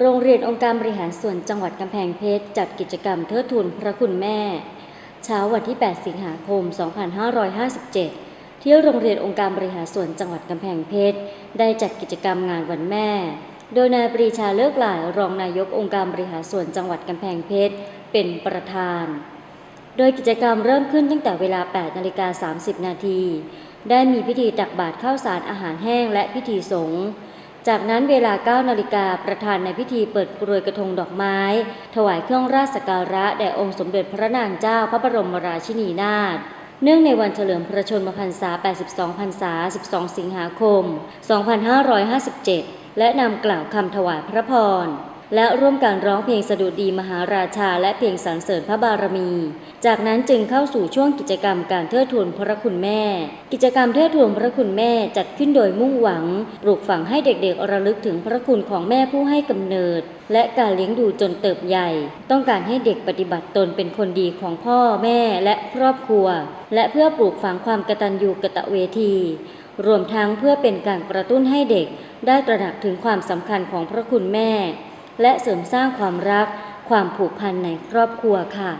โรงเรียนองค์การบริหารส่วนจังหวัดกำแพงเพชรจัดกิจกรรมเทิดทูนพระคุณแม่ เช้าวันที่ 8 สิงหาคม 2557 ที่โรงเรียนองค์การบริหารส่วนจังหวัดกำแพงเพชรได้จัดกิจกรรมงานวันแม่ โดยนายปรีชาเลิกหลายรองนายกองค์การบริหารส่วนจังหวัดกำแพงเพชรเป็นประธาน โดยกิจกรรมเริ่มขึ้นตั้งแต่เวลา 8 นาฬิกา 30 นาที ได้มีพิธีตักบาตรข้าวสารอาหารแห้งและพิธีสงฆ์ จากนั้นเวลา 9 นาฬิกาประธานในพิธีเปิดกรวยกระทงดอกไม้ ถวายเครื่องราชสักการะแด่องค์สมเด็จพระนางเจ้าพระบรมราชินีนาถเนื่องในวันเฉลิมพระชนมพรรษา 82 พรรษา 12 สิงหาคม 2557 และนำกล่าวคำถวายพระพร และร่วมการร้องเพลงสดุดีมหาราชา และเพลงสรรเสริญพระบารมี จากนั้นจึงเข้าสู่ช่วงกิจกรรมการเทิดทูนพระคุณแม่ กิจกรรมเทิดทูนพระคุณแม่จัดขึ้นโดยมุ่งหวัง ปลูกฝังให้เด็กๆระลึกถึงพระคุณของแม่ผู้ให้กำเนิด และการเลี้ยงดูจนเติบใหญ่ ต้องการให้เด็กปฏิบัติตนเป็นคนดีของพ่อแม่และครอบครัว และเพื่อปลูกฝังความกตัญญูกตะเวทีรวมทั้งเพื่อเป็นการกระตุ้นให้เด็กได้ตระหนักถึงความสำคัญของพระคุณแม่ และเสริมสร้างความรัก ความผูกพันในครอบครัวค่ะ